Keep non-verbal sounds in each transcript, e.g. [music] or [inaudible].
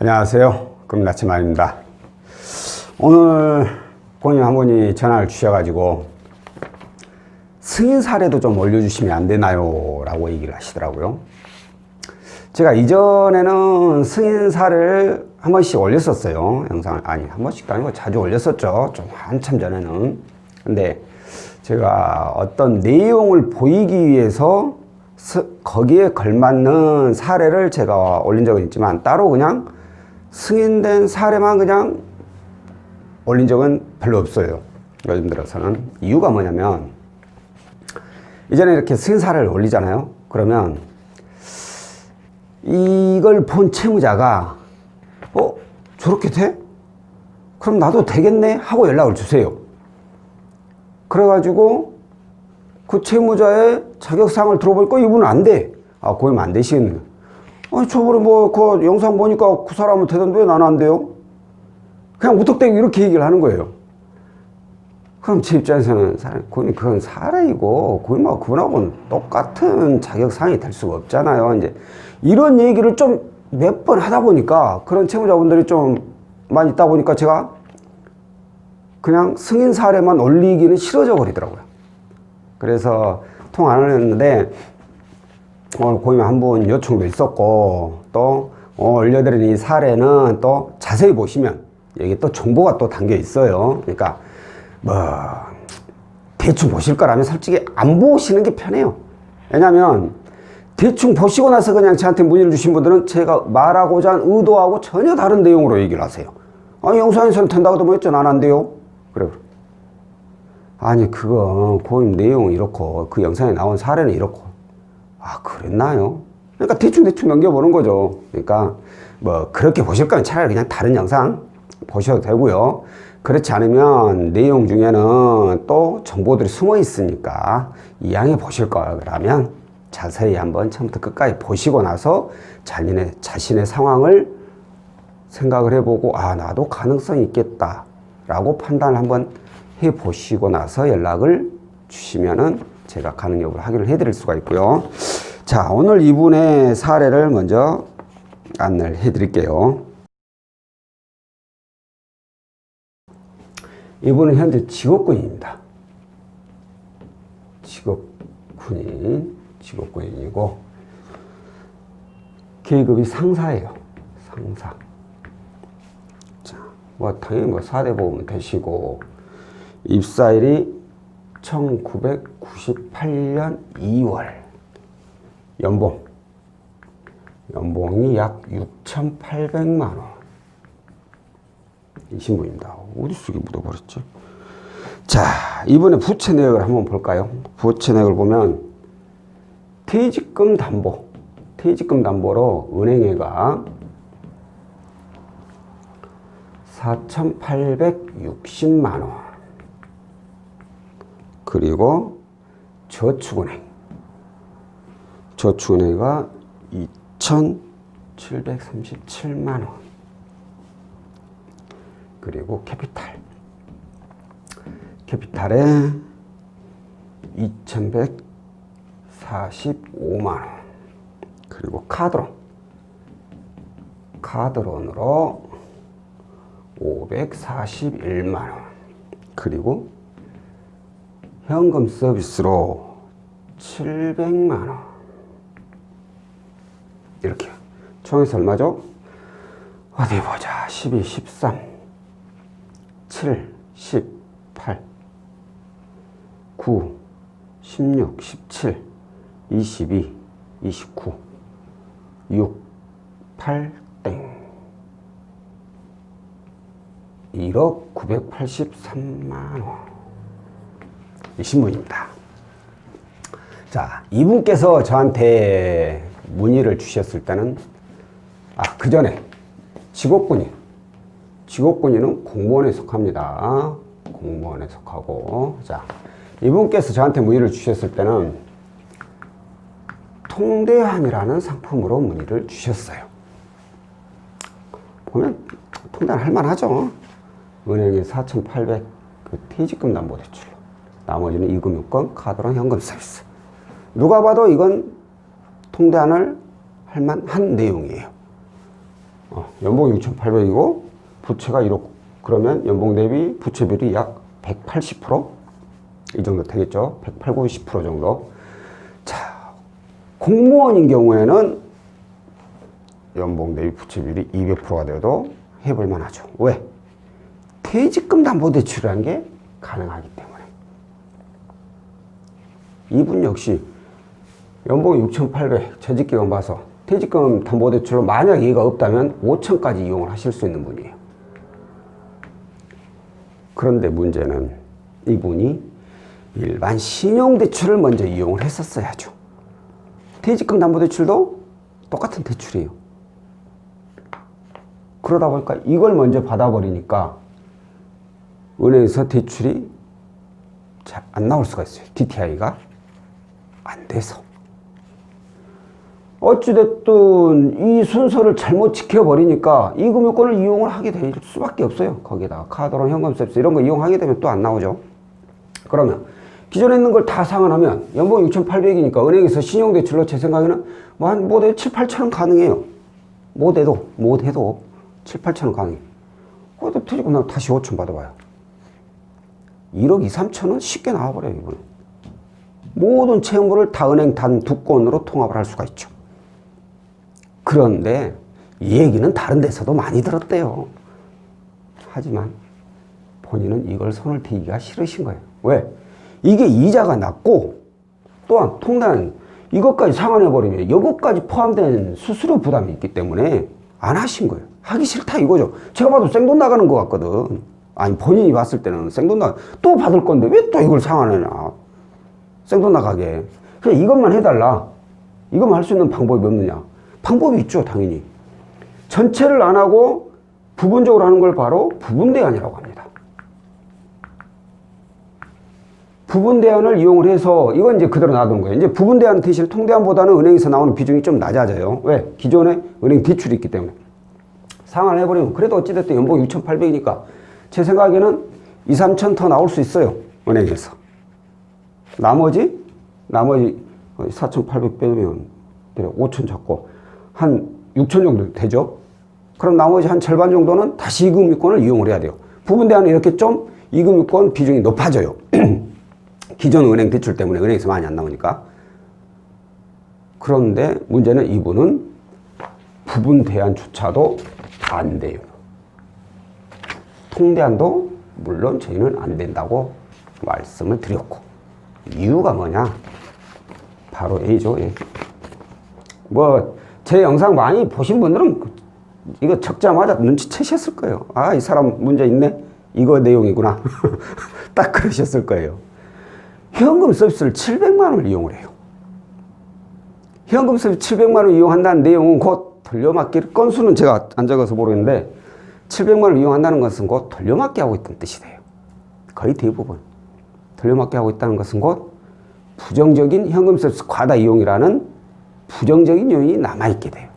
안녕하세요. 금나치만입니다. 오늘 고님 한 분이 전화를 주셔가지고 승인 사례도 좀 올려주시면 안 되나요? 라고 얘기를 하시더라고요. 제가 이전에는 승인 사례를 한 번씩 올렸었어요. 영상을. 아니, 한 번씩도 아니고 자주 올렸었죠. 좀 한참 전에는. 근데 제가 어떤 내용을 보이기 위해서 스- 거기에 걸맞는 사례를 제가 올린 적은 있지만 따로 그냥 승인된 사례만 그냥 올린 적은 별로 없어요. 요즘 들어서는. 이유가 뭐냐면 이전에 이렇게 승인 사례를 올리잖아요. 그러면 이걸 본 채무자가 어 저렇게 돼? 그럼 나도 되겠네 하고 연락을 주세요. 그래가지고 그 채무자의 자격사항을 들어보니까 이분은 안 돼. 아, 고임 안 되시겠네. 아니, 저번에 뭐, 그 영상 보니까 그 사람은 되던데 왜 나는 안 돼요? 그냥 무턱대고 이렇게 얘기를 하는 거예요. 그럼 제 입장에서는 고임, 그건 사례이고, 고임하고 그분하고는 똑같은 자격사항이 될 수가 없잖아요. 이제 이런 얘기를 좀 몇 번 하다 보니까 그런 채무자분들이 좀 많이 있다 보니까 제가 그냥 승인 사례만 올리기는 싫어져 버리더라고요. 그래서 통안 올렸는데 오늘 고임 한분 요청도 있었고 또 올려드린 이 사례는 또 자세히 보시면 여기 또 정보가 또 담겨 있어요. 그러니까 뭐 대충 보실 거라면 솔직히 안 보시는 게 편해요. 왜냐하면 대충 보시고 나서 그냥 저한테 문의를 주신 분들은 제가 말하고자 한 의도하고 전혀 다른 내용으로 얘기를 하세요. 아니 영상에서는 된다고 뭐 했죠? 난안 돼요. 그래. 그래. 아니 그거 고임 내용은 이렇고 그 영상에 나온 사례는 이렇고 아 그랬나요? 그러니까 대충 대충 넘겨보는 거죠. 그러니까 뭐 그렇게 보실 거면 차라리 그냥 다른 영상 보셔도 되고요. 그렇지 않으면 내용 중에는 또 정보들이 숨어 있으니까 이양해 보실 거라면 자세히 한번 처음부터 끝까지 보시고 나서 자신의 자신의 상황을 생각을 해보고 아 나도 가능성이 있겠다 라고 판단을 한번 해 보시고 나서 연락을 주시면은 제가 가능 여부를 확인을 해드릴 수가 있고요. 자 오늘 이분의 사례를 먼저 안내를 해드릴게요. 이분은 현재 직업군인입니다. 직업군인, 직업군인이고 계급이 상사예요. 상사. 자, 뭐 당연히 뭐 사대 보험 되시고 입사일이 1998년 2월 연봉 연봉이 약 6,800만 원. 이 신부입니다. 어디 속에 묻어버렸지? 자, 이번에 부채 내역을 한번 볼까요? 부채 내역을 보면 퇴직금 담보, 퇴직금 담보로 은행회가 4,860만 원. 그리고 저축은행. 저축은행가 2,737만 원. 그리고 캐피탈. 캐피탈에 2,145만 원. 그리고 카드론. 카드론으로 541만 원. 그리고 현금 서비스로 700만 원. 이렇게. 총에서 얼마죠? 어디 보자. 12, 13, 7, 18, 9, 16, 17, 22, 29, 6, 8, 땡. 1억 983만 원. 이 신문입니다. 자, 이분께서 저한테 문의를 주셨을 때는, 아, 그 전에 직업군인. 직업군인은 공무원에 속합니다. 공무원에 속하고. 자, 이분께서 저한테 문의를 주셨을 때는 통대환이라는 상품으로 문의를 주셨어요. 보면 통대환 할만하죠. 은행에 4,800 그 퇴직금 담보 대출로. 나머지는 이금융권, 카드랑 현금 서비스. 누가 봐도 이건 통대안을 할 만한 내용이에요. 어, 어, 연봉 6,800이고 부채가 1억. 그러면 연봉 대비 부채비율이 약 180%이 정도 되겠죠. 108, 90% 정도. 자, 공무원인 경우에는 연봉 대비 부채비율이 200%가 되어도 해볼 만하죠. 왜? 퇴직금 담보대출이라는 게 가능하기 때문에. 이분 역시 연봉이 6,800 재직기간 봐서 퇴직금 담보대출로 만약 이해가 없다면 5천까지 이용을 하실 수 있는 분이에요. 그런데 문제는 이분이 일반 신용대출을 먼저 이용을 했었어야죠. 퇴직금 담보대출도 똑같은 대출이에요. 그러다 보니까 이걸 먼저 받아버리니까 은행에서 대출이 잘 안 나올 수가 있어요. DTI가 안 돼서. 어찌됐든 이 순서를 잘못 지켜버리니까 이 금융권을 이용을 하게 될 수밖에 없어요. 거기다가 카드론 현금 서비스 이런 거 이용하게 되면 또 안 나오죠. 그러면 기존에 있는 걸 다 상환하면 연봉 6,800이니까 은행에서 신용대출로 제 생각에는 뭐 한 못해도 7, 8천 원 가능해요. 못해도 못해도 7, 8천 원 가능해. 그것도 퇴직금 나면 다시 5천 받아봐요. 1억 2, 3천 원 쉽게 나와버려요 이번에. 모든 채무를 다 은행 단 두 건으로 통합을 할 수가 있죠. 그런데 이 얘기는 다른 데서도 많이 들었대요. 하지만 본인은 이걸 손을 대기가 싫으신 거예요. 왜? 이게 이자가 낮고 또한 통단 이것까지 상환해버리면 이것까지 포함된 수수료 부담이 있기 때문에 안 하신 거예요. 하기 싫다 이거죠. 제가 봐도 생돈 나가는 것 같거든. 아니 본인이 봤을 때는 생돈 나, 또 받을 건데 왜 또 이걸 상환하냐. 생돈 나가게. 그냥 이것만 해달라. 이것만 할 수 있는 방법이 없느냐. 방법이 있죠, 당연히. 전체를 안 하고 부분적으로 하는 걸 바로 부분 대안이라고 합니다. 부분 대안을 이용을 해서 이건 이제 그대로 놔두는 거예요. 이제 부분 대안 대신 통대안보다는 은행에서 나오는 비중이 좀 낮아져요. 왜? 기존에 은행 대출이 있기 때문에. 상환을 해버리면 그래도 어찌됐든 연봉 6,800이니까 제 생각에는 2, 3천 더 나올 수 있어요. 은행에서. 나머지 나머지 4,800 빼면 5천 잡고 한 6천 정도 되죠. 그럼 나머지 한 절반 정도는 다시 이금융권을 이용을 해야 돼요. 부분 대안은 이렇게 좀 이금융권 비중이 높아져요. [clears throat] 기존 은행 대출 때문에 은행에서 많이 안 나오니까. 그런데 문제는 이분은 부분 대안조차도 안 돼요. 통대안도 물론 저희는 안 된다고 말씀을 드렸고 이유가 뭐냐? 바로 A죠. A. 뭐 제 영상 많이 보신 분들은 이거 적자마자 눈치채셨을 거예요. 아, 이 사람 문제 있네. 이거 내용이구나. [laughs] 딱 그러셨을 거예요. 현금 서비스를 700만 원을 이용을 해요. 현금 서비스 700만 원 이용한다는 내용은 곧 돌려막기 건수는 제가 안 적어서 모르겠는데 700만 원 이용한다는 것은 곧 돌려막기 하고 있다는 뜻이 돼요. 거의 대부분. 돌려막기 하고 있다는 것은 곧 부정적인 현금 서비스 과다 이용이라는 부정적인 요인이 남아있게 돼요.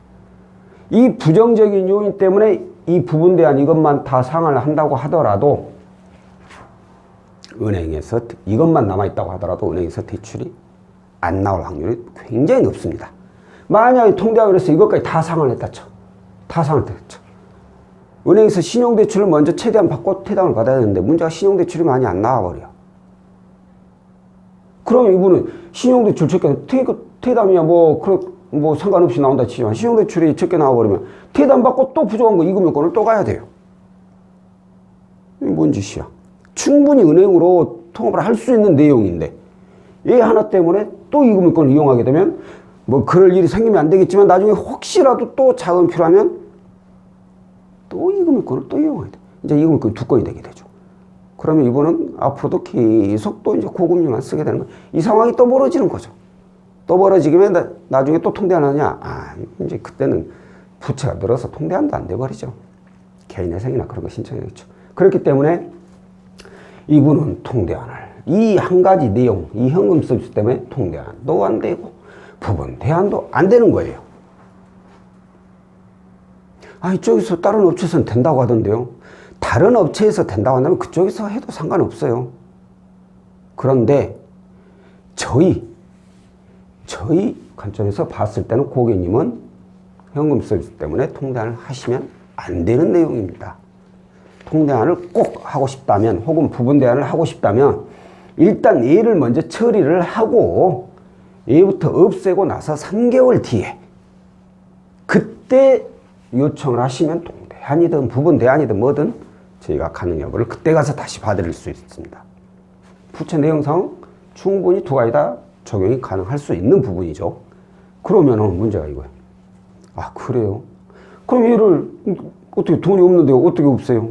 이 부정적인 요인 때문에 이 부분 대한 이것만 다 상환을 한다고 하더라도 은행에서 이것만 남아있다고 하더라도 은행에서 대출이 안 나올 확률이 굉장히 높습니다. 만약에 통대학을 해서 이것까지 다 상환을 했다 쳐. 다 상환을 했다 쳐. 은행에서 신용대출을 먼저 최대한 받고 퇴당을 받아야 되는데 문제가 신용대출이 많이 안 나와버려. 그럼 이분은 신용대출 적게 퇴, 퇴담이야 뭐, 그뭐 상관없이 나온다 치지만 신용대출이 적게 나와버리면 퇴담 받고 또 부족한 거 이금융권을 또 가야 돼요. 뭔 짓이야. 충분히 은행으로 통합을 할 수 있는 내용인데 이 하나 때문에 또 이금융권을 이용하게 되면 뭐 그럴 일이 생기면 안 되겠지만 나중에 혹시라도 또 자금 필요하면 또 이금융권을 또 이용해야 돼. 이제 이금융권이 두 건이 되게 되죠. 그러면 이분은 앞으로도 계속 또 이제 고금리만 쓰게 되는 거예요. 이 상황이 또 벌어지는 거죠. 또 벌어지면 나, 나중에 또 통대 안 하냐? 아, 이제 그때는 부채가 늘어서 통대안도 안 돼버리죠. 개인회생이나 그런 거 신청해야겠죠. 그렇기 때문에 이분은 통대안을 이 한 가지 내용, 이 현금 서비스 때문에 통대안도 안 되고 부분 대안도 안 되는 거예요. 아, 이쪽에서 다른 업체에서는 된다고 하던데요. 다른 업체에서 된다고 한다면 그쪽에서 해도 상관없어요. 그런데 저희 저희 관점에서 봤을 때는 고객님은 현금 서비스 때문에 통대안을 하시면 안 되는 내용입니다. 통대안을 꼭 하고 싶다면 혹은 부분 대안을 하고 싶다면 일단 얘를 먼저 처리를 하고 얘부터 없애고 나서 3개월 뒤에 그때 요청을 하시면 동대안이든 부분 대안이든 뭐든 저희가 가능 여부를 그때 가서 다시 봐드릴 수 있습니다. 부채 내용상 충분히 두 가지 다 적용이 가능할 수 있는 부분이죠. 그러면은 문제가 이거예요. 아 그래요? 그럼 얘를 어떻게 돈이 없는데 어떻게 없어요?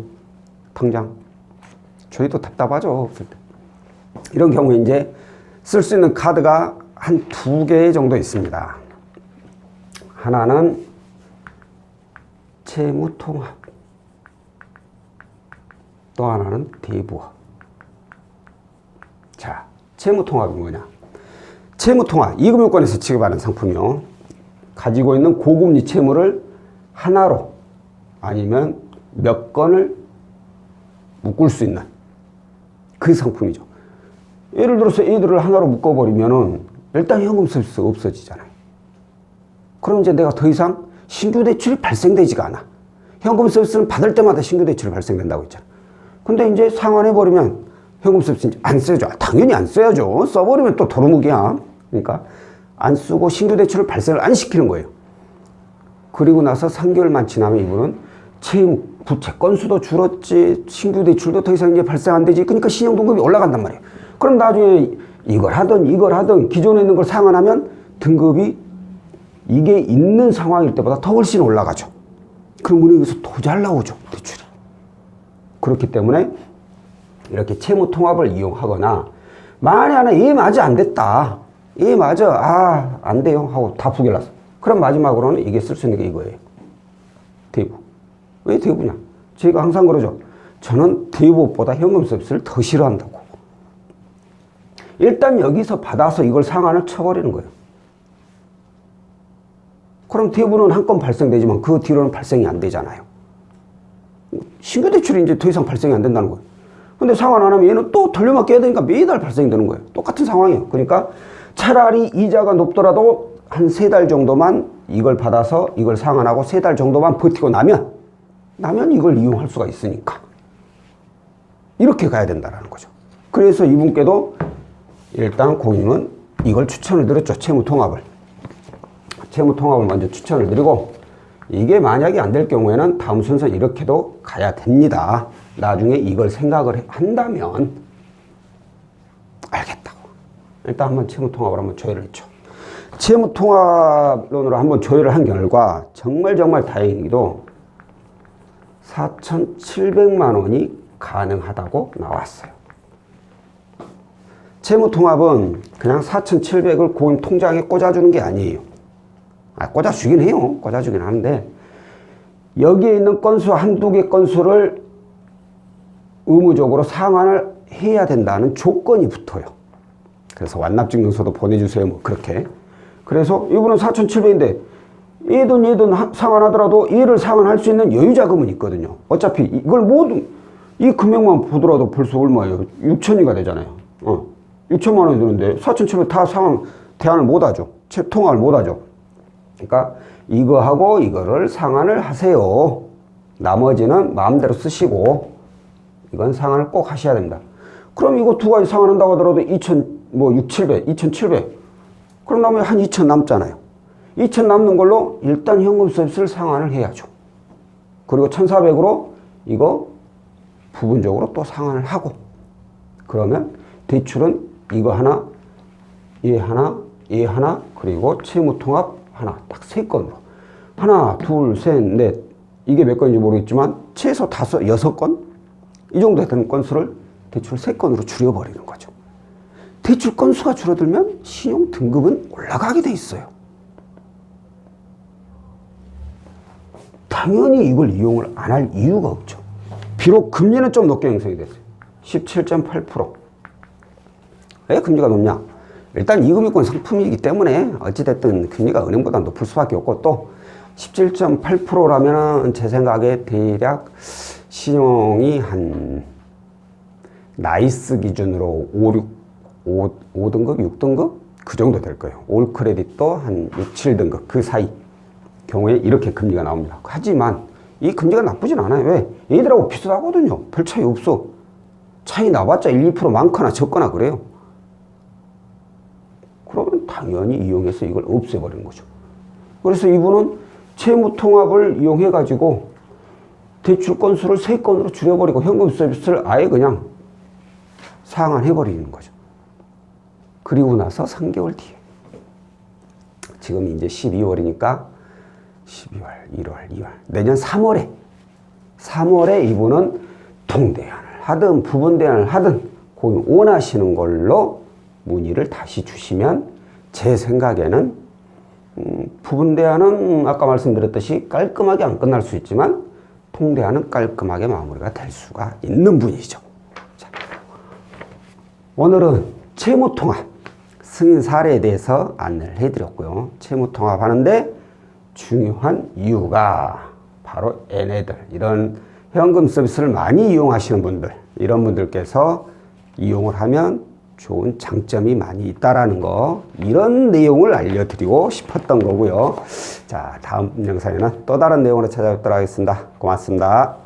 당장 저희도 답답하죠 없을 때. 이런 경우에 이제 쓸 수 있는 카드가 한 두 개 정도 있습니다. 하나는 채무통합, 또 하나는 대부업. 자, 채무통합이 뭐냐? 채무통합, 이금융권에서 지급하는 상품이요. 가지고 있는 고금리 채무를 하나로 아니면 몇 건을 묶을 수 있는 그 상품이죠. 예를 들어서 얘들을 하나로 묶어버리면은 일단 현금 서비스 없어지잖아요. 그럼 이제 내가 더 이상 신규 대출이 발생되지가 않아. 현금 서비스는 받을 때마다 신규 대출이 발생된다고 했잖아. 근데 이제 상환해 버리면 현금 서비스 안 써야죠. 아, 당연히 안 써야죠. 써버리면 또 도루묵이야. 그러니까 안 쓰고 신규 대출을 발생을 안 시키는 거예요. 그리고 나서 3개월만 지나면 이분은 채무 부채 건수도 줄었지 신규 대출도 더 이상 이제 발생 안 되지 그러니까 신용 등급이 올라간단 말이에요. 그럼 나중에 이걸 하든 이걸 하든 기존에 있는 걸 상환하면 등급이 이게 있는 상황일 때보다 더 훨씬 올라가죠. 그럼 은행에서 더 잘 나오죠 대출이. 그렇기 때문에 이렇게 채무 통합을 이용하거나 만에 하나 얘 맞아 안 됐다. 얘 맞아 아 안 돼요 하고 다 부결났어. 그럼 마지막으로는 이게 쓸 수 있는 게 이거예요. 대부. 왜 대부냐? 제가 항상 그러죠. 저는 대부보다 현금 서비스를 더 싫어한다고. 일단 여기서 받아서 이걸 상한을 쳐버리는 거예요. 그럼 대부는 한 건 발생되지만 그 뒤로는 발생이 안 되잖아요. 신규 대출이 이제 더 이상 발생이 안 된다는 거예요. 근데 상환 안 하면 얘는 또 돌려막기 해야 되니까 매달 발생이 되는 거예요. 똑같은 상황이에요. 그러니까 차라리 이자가 높더라도 한 세 달 정도만 이걸 받아서 이걸 상환하고 세 달 정도만 버티고 나면 나면 이걸 이용할 수가 있으니까 이렇게 가야 된다는 거죠. 그래서 이분께도 일단 고객님은 이걸 추천을 드렸죠. 채무 통합을. 채무 통합을 먼저 추천을 드리고 이게 만약에 안 될 경우에는 다음 순서 이렇게도 가야 됩니다. 나중에 이걸 생각을 한다면 알겠다고. 일단 한번 채무 통합을 한번 조회를 했죠. 채무 통합론으로 한번 조회를 한 결과 정말 정말 다행히도 4,700만 원이 가능하다고 나왔어요. 채무 통합은 그냥 4,700을 고객 통장에 꽂아주는 게 아니에요. 아, 꽂아주긴 해요. 꽂아주긴 하는데, 여기에 있는 건수 한두 개 건수를 의무적으로 상환을 해야 된다는 조건이 붙어요. 그래서 완납증명서도 보내주세요. 뭐, 그렇게. 그래서 이분은 4,700인데, 얘든 얘든 하- 상환하더라도 얘를 상환할 수 있는 여유자금은 있거든요. 어차피 이걸 모두, 이 금액만 보더라도 벌써 얼마예요? 6천이가 되잖아요. 어. 6천만 원이 드는데 4,700 다 상환, 대안을 못 하죠. 채 통합을 못 하죠. 그러니까 이거하고 이거를 상환을 하세요. 나머지는 마음대로 쓰시고 이건 상환을 꼭 하셔야 됩니다. 그럼 이거 두 가지 상환한다고 하더라도 2천 뭐 6, 700, 2,700. 그럼 나머지 한 2천 남잖아요. 2천 남는 걸로 일단 현금 서비스를 상환을 해야죠. 그리고 1,400으로 이거 부분적으로 또 상환을 하고 그러면 대출은 이거 하나, 얘 하나, 얘 하나, 그리고 채무 통합 하나, 딱 세 건으로. 하나, 둘, 셋, 넷. 이게 몇 건인지 모르겠지만, 최소 다섯, 여섯 건? 이 정도 되는 건수를 대출 세 건으로 줄여버리는 거죠. 대출 건수가 줄어들면 신용 등급은 올라가게 돼 있어요. 당연히 이걸 이용을 안 할 이유가 없죠. 비록 금리는 좀 높게 형성이 됐어요. 17.8%. 왜 금리가 높냐? 일단 이금융권 상품이기 때문에 어찌됐든 금리가 은행보다 높을 수밖에 없고 또 17.8%라면 제 생각에 대략 신용이 한 나이스 기준으로 5, 6, 5, 5등급, 6등급? 그 정도 될 거예요. 올 크레딧도 한 6, 7등급 그 사이. 경우에 이렇게 금리가 나옵니다. 하지만 이 금리가 나쁘진 않아요. 왜? 얘들하고 비슷하거든요. 별 차이 없어. 차이 나봤자 1, 2% 많거나 적거나 그래요. 당연히 이용해서 이걸 없애버리는 거죠. 그래서 이분은 채무 통합을 이용해 가지고 대출 건수를 세 건으로 줄여버리고 현금 서비스를 아예 그냥 상환해 버리는 거죠. 그리고 나서 3개월 뒤에 지금 이제 12월이니까 12월, 1월, 2월 내년 3월에 3월에 이분은 동대안을 하든 부분 대안을 하든 그 원하시는 걸로 문의를 다시 주시면 제 생각에는 음, 부분대안은 아까 말씀드렸듯이 깔끔하게 안 끝날 수 있지만 통대안은 깔끔하게 마무리가 될 수가 있는 분이죠. 자, 오늘은 채무통합 승인 사례에 대해서 안내를 해드렸고요. 채무통합 하는데 중요한 이유가 바로 얘네들 이런 현금 서비스를 많이 이용하시는 분들 이런 분들께서 이용을 하면 좋은 장점이 많이 있다라는 거 이런 내용을 알려드리고 싶었던 거고요. 자 다음 영상에는 또 다른 내용으로 찾아뵙도록 하겠습니다. 고맙습니다.